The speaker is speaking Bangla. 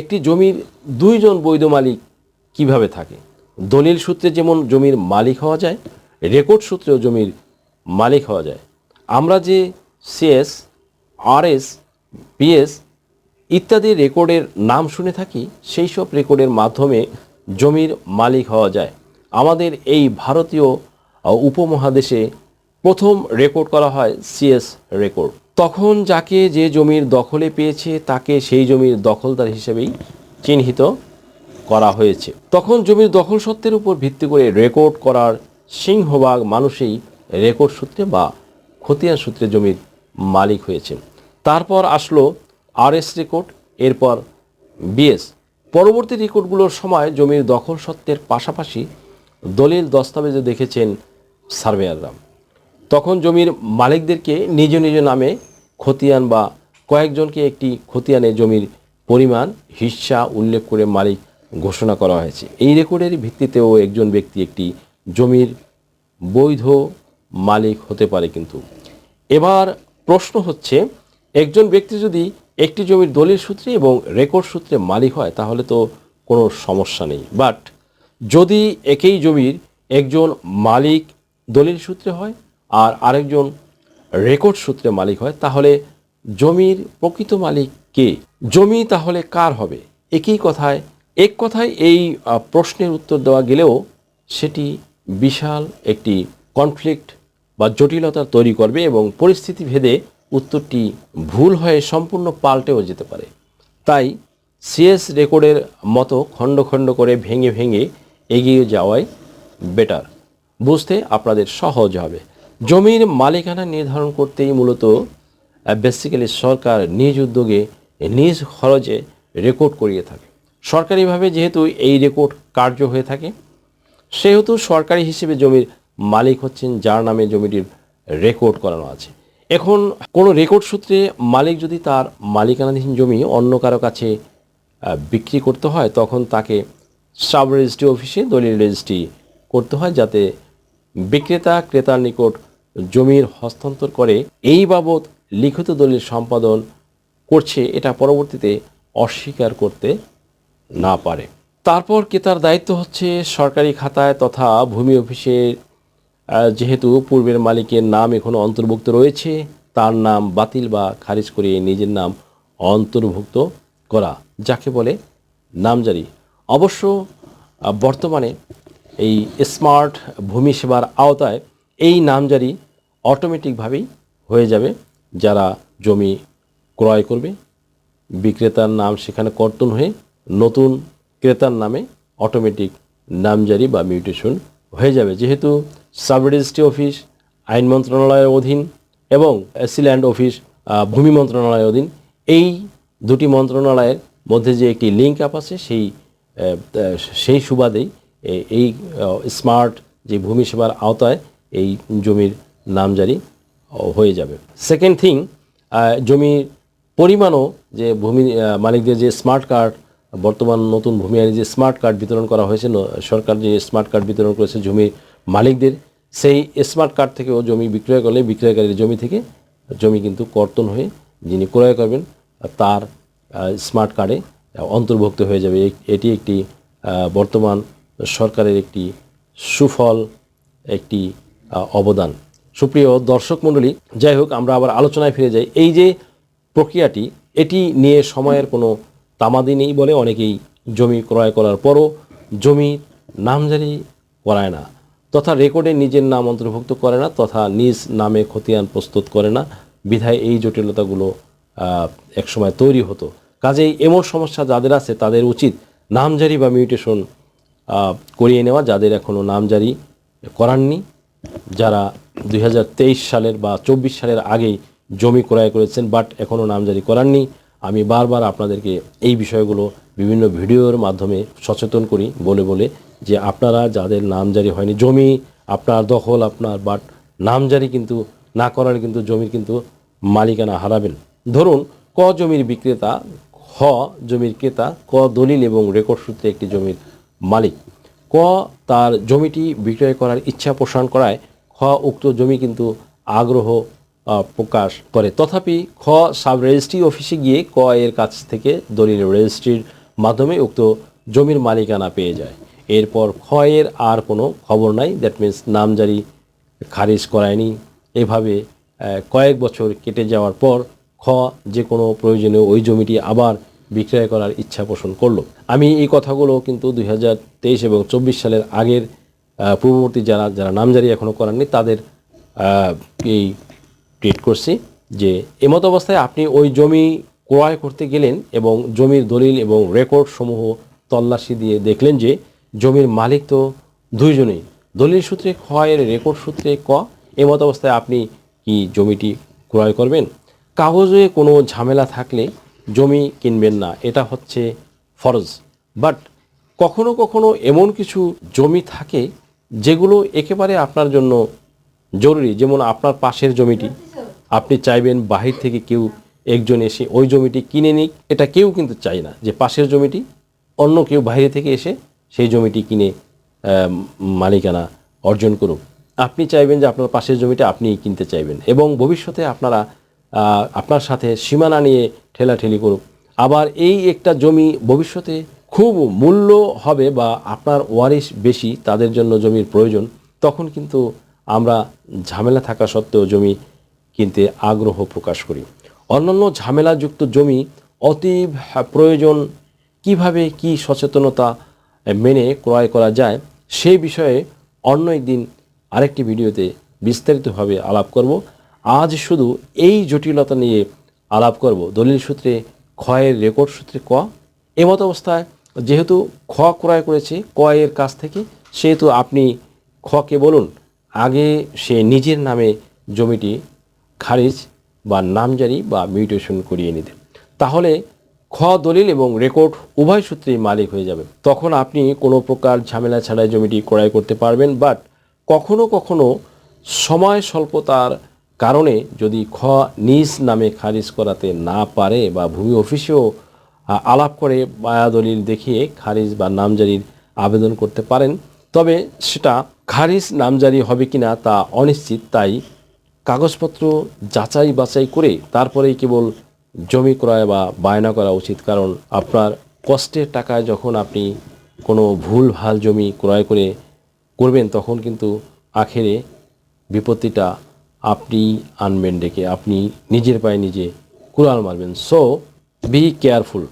একটি জমির দুইজন বৈধ মালিক কীভাবে থাকে? দলিল সূত্রে যেমন জমির মালিক হওয়া যায়, রেকর্ড সূত্রেও জমির মালিক হওয়া যায়। আমরা যে সিএস, আরএস, পিএস ইত্যাদি রেকর্ডের নাম শুনে থাকি, সেই সব রেকর্ডের মাধ্যমে জমির মালিক হওয়া যায়। আমাদের এই ভারতীয় উপমহাদেশে প্রথম রেকর্ড করা হয় সিএস রেকর্ড। তখন যাকে যে জমির দখলে পেয়েছে, তাকে সেই জমির দখলদার হিসেবেই চিহ্নিত করা হয়েছে। তখন জমির দখল সত্ত্বের উপর ভিত্তি করে রেকর্ড করার সিংহভাগ মানুষই রেকর্ড সূত্রে বা খতিয়ান সূত্রে জমির মালিক হয়েছে তারপর আসলো আরএস রেকর্ড, এরপর বিএস। পরবর্তী রেকর্ডগুলোর সময় জমির দখল সত্ত্বের পাশাপাশি দলিল দস্তাবেজে দেখেছেন সার্ভেয়াররা তখন জমির মালিকদেরকে নিজ নিজ নামে খতিয়ান বা কয়েকজনকে একটি খতিয়ানে জমির পরিমাণ হিস্সা উল্লেখ করে মালিক ঘোষণা করা হয়েছে। এই রেকর্ডের ভিত্তিতেও একজন ব্যক্তি একটি জমির বৈধ মালিক হতে পারে কিন্তু। এবার প্রশ্ন হচ্ছে, একজন ব্যক্তি যদি একটি জমির দলিল সূত্রে এবং রেকর্ড সূত্রে মালিক হয়, তাহলে তো কোনো সমস্যা নেই। বাট যদি একই জমির একজন মালিক দলিল সূত্রে হয় আর আরেকজন রেকর্ড সূত্রে মালিক হয়, তাহলে জমির প্রকৃত মালিক কে? জমি তাহলে কার হবে? একই কথায়, এক কথায় এই প্রশ্নের উত্তর দেওয়া গেলেও সেটি বিশাল একটি কনফ্লিক্ট বা জটিলতা তৈরি করবে এবং পরিস্থিতি ভেদে উত্তরটি ভুল হয়ে সম্পূর্ণ পাল্টেও যেতে পারে। তাই সিএস রেকর্ডের মতো খণ্ড খণ্ড করে ভেঙে ভেঙে এগিয়ে যাওয়াই বেটার বুঝতে আপনাদের সহজ হবে। জমির মালিকানা নির্ধারণ করতেই মূলত বেসিক্যালি সরকার নিজ উদ্যোগে, নিজ খরচে রেকর্ড করিয়ে থাকে। সরকারিভাবে যেহেতু এই রেকর্ড কার্য হয়ে থাকে, সেহেতু সরকারি হিসেবে জমির মালিক হচ্ছেন, যার নামে জমিটির রেকর্ড করানো আছে। এখন কোনো রেকর্ড সূত্রে মালিক যদি তার মালিকানাধীন জমি অন্য কারও কাছে বিক্রি করতে হয়, তখন তাকে সাব রেজিস্ট্রি অফিসে দলিল রেজিস্ট্রি করতে হয়, যাতে বিক্রেতা ক্রেতার নিকট জমির হস্তান্তর করে এই বাবদ লিখিত দলিল সম্পাদন করছে এটা পরবর্তীতে অস্বীকার করতে না পারে। তারপর ক্রেতার দায়িত্ব হচ্ছে সরকারি খাতায় তথা ভূমি অফিসে যেহেতু পূর্বের মালিকের নাম এখনও অন্তর্ভুক্ত রয়েছে, তার নাম বাতিল বা খারিজ করিয়ে নিজের নাম অন্তর্ভুক্ত করা, যাকে বলে নামজারি। অবশ্য বর্তমানে এই স্মার্ট ভূমি সেবার আওতায় এই নামজারি অটোমেটিকভাবেই হয়ে যাবে। যারা জমি ক্রয় করবে, বিক্রেতার নাম সেখানে কর্তন হয়ে নতুন ক্রেতার নামে অটোমেটিক নামজারি বা মিউটেশন হয়ে যাবে। যেহেতু সাব রেজিস্ট্রি অফিস, আইন মন্ত্রণালয়ের অধীন এবং সিল্যান্ড অফিস ভূমি মন্ত্রণালয়ের অধীন, এই দুটি মন্ত্রণালয়ের মধ্যে যে একটি লিঙ্ক আপ আছে, সেই সেই সুবাদেই এই স্মার্ট যে ভূমি সেবার আওতায় এই জমির নামজারি হয়ে যাবে। সেকেন্ড থিং জমির পরিমাণও যে ভূমি মালিকদের যে স্মার্ট কার্ড বর্তমান নতুন ভূমি আইনে যে স্মার্ট কার্ড বিতরণ করা হয়েছে সরকার যে স্মার্ট কার্ড বিতরণ করেছে জমির মালিকদের, সেই স্মার্ট কার্ড থেকেও জমি বিক্রয় করলে বিক্রয়কারীর জমি থেকে জমি কিন্তু কর্তন হয়ে যিনি ক্রয় করবেন, তার স্মার্ট কার্ডে অন্তর্ভুক্ত হয়ে যাবে। এটি একটি বর্তমান সরকারের একটি সুফল, একটি অবদান। সুপ্রিয় দর্শক মণ্ডলী, যাই হোক, আমরা আবার আলোচনায় ফিরে যাই। এই যে প্রক্রিয়াটি, এটি নিয়ে সময়ের কোনো তামাদি নেই বলে অনেকেই জমি ক্রয় করার পরও জমি নামজারি করায় না, তথা রেকর্ডে নিজের নাম অন্তর্ভুক্ত করে না, তথা নিজ নামে খতিয়ান প্রস্তুত করে না। বিধায় এই জটিলতাগুলো একসময় তৈরি হতো। কাজেই এমন সমস্যা যাদের আছে, তাদের উচিত নামজারি বা মিউটেশন করিয়ে নেওয়া, যাদের এখনও নামজারি করাননি যারা দুই হাজার তেইশ সালের বা চব্বিশ সালের আগেই জমি ক্রয় করেছেন বাট এখনও নামজারি করাননি আমি বারবার আপনাদেরকে এই বিষয়গুলো বিভিন্ন ভিডিওর মাধ্যমে সচেতন করি, বলে বলে যে আপনারা যাদের নামজারি হয়নি, জমি আপনার দখল, আপনার বাট নামজারি কিন্তু না করার কিন্তু জমির কিন্তু মালিকানা হারাবেন। ধরুন, ক জমির বিক্রেতা খ জমির ক্রেতা, ক দলিল এবং রেকর্ড সূত্রে একটি জমির মালিক। ক, তার জমিটি বিক্রয় করার ইচ্ছা পোষণ করায়। খ, উক্ত জমি কিন্তু আগ্রহ প্রকাশ করে। তথাপি খ, সাব রেজিস্ট্রি অফিসে গিয়ে ক, এর কাছ থেকে দলিল রেজিস্ট্রির মাধ্যমে উক্ত জমির মালিকানা পেয়ে যায়। এরপর খ, এর আর কোনো খবর নাই। দ্যাট মিন্স নামজারি খারিজ করায়নি। এভাবে কয়েক বছর কেটে যাওয়ার পর খ, যে কোনো প্রয়োজনে ওই জমিটি আবার বিক্রয় করার ইচ্ছা পোষণ করল। আমি এই কথাগুলো কিন্তু দু হাজার তেইশ এবং চব্বিশ সালের আগের পূর্ববর্তী যারা যারা নামজারি এখনও করাননি, তাদের এই ট্রিট করছি যে এমত অবস্থায় আপনি ওই জমি ক্রয় করতে গেলেন এবং জমির দলিল এবং রেকর্ড সমূহ তল্লাশি দিয়ে দেখলেন যে জমির মালিক তো দুইজনেই। দলিল সূত্রে ক্ষয়ের রেকর্ড সূত্রে ক, এমত অবস্থায় আপনি কি জমিটি ক্রয় করবেন? কাগজে কোনো ঝামেলা থাকলে জমি কিনবেন না, এটা হচ্ছে ফরজ। বাট কখনো কখনো এমন কিছু জমি থাকে যেগুলো একেবারে আপনার জন্য জরুরি। যেমন আপনার পাশের জমিটি, আপনি চাইবেন বাহির থেকে কেউ একজন এসে ওই জমিটি কিনে নিক। এটা কেউ কিন্তু চায় না যে পাশের জমিটি, অন্য কেউ বাইরে থেকে এসে সেই জমিটি কিনে মালিকানা অর্জন করুক। আপনি চাইবেন যে আপনার পাশের জমিটা আপনিই কিনতে চাইবেন এবং ভবিষ্যতে আপনারা আপনার সাথে সীমানা নিয়ে ঠেলাঠেলি করুক। আবার এই একটা জমি ভবিষ্যতে খুব মূল্য হবে বা আপনার ওয়ারিশ বেশি, তাদের জন্য জমির প্রয়োজন, তখন কিন্তু আমরা ঝামেলা থাকা সত্ত্বেও জমি কিনতে আগ্রহ প্রকাশ করি। অন্যান্য ঝামেলাযুক্ত জমি অতি প্রয়োজন, কীভাবে কি সচেতনতা মেনে ক্রয় করা যায়, সেই বিষয়ে অন্য একদিন আরেকটি ভিডিওতে বিস্তারিতভাবে আলাপ করব। আজ শুধু এই জটিলতা নিয়ে আলাপ করব। দলিল সূত্রে, ক্ষয়ের রেকর্ড সূত্রে ক। এমত অবস্থায় যেহেতু খ ক্রয় করেছে ক এর কাছ থেকে, সেহেতু আপনি খকে বলুন, আগে সে নিজের নামে জমিটি, খারিজ বা নামজারি বা মিউটেশন করিয়ে নিতে। তাহলে খ দলিল এবং রেকর্ড উভয় সূত্রেই মালিক হয়ে যাবে। তখন আপনি কোনো প্রকার ঝামেলা ছাড়াই জমিটি ক্রয় করতে পারবেন, বাট কখনো কখনো সময় স্বল্পতার কারণে যদি খ নিজ নামে খারিজ করাতে না পারে বা ভূমি অফিসেও আলাপ করে বায়া দলিল দেখিয়ে খারিজ বা নামজারির আবেদন করতে পারেন। তবে সেটা খারিজ নামজারি হবে কিনা তা অনিশ্চিত, তাই কাগজপত্র যাচাই বাছাই করে তারপরেই কেবল জমি ক্রয় বা বায়না করা উচিত। কারণ আপনার কষ্টের টাকায় যখন আপনি কোনো ভুল ভালো জমি ক্রয় করে করবেন, তখন কিন্তু আখেরে বিপত্তিটা আপনি আনবেন ডেকে আপনি নিজের পায়ে নিজে কুড়াল মারবেন। So be careful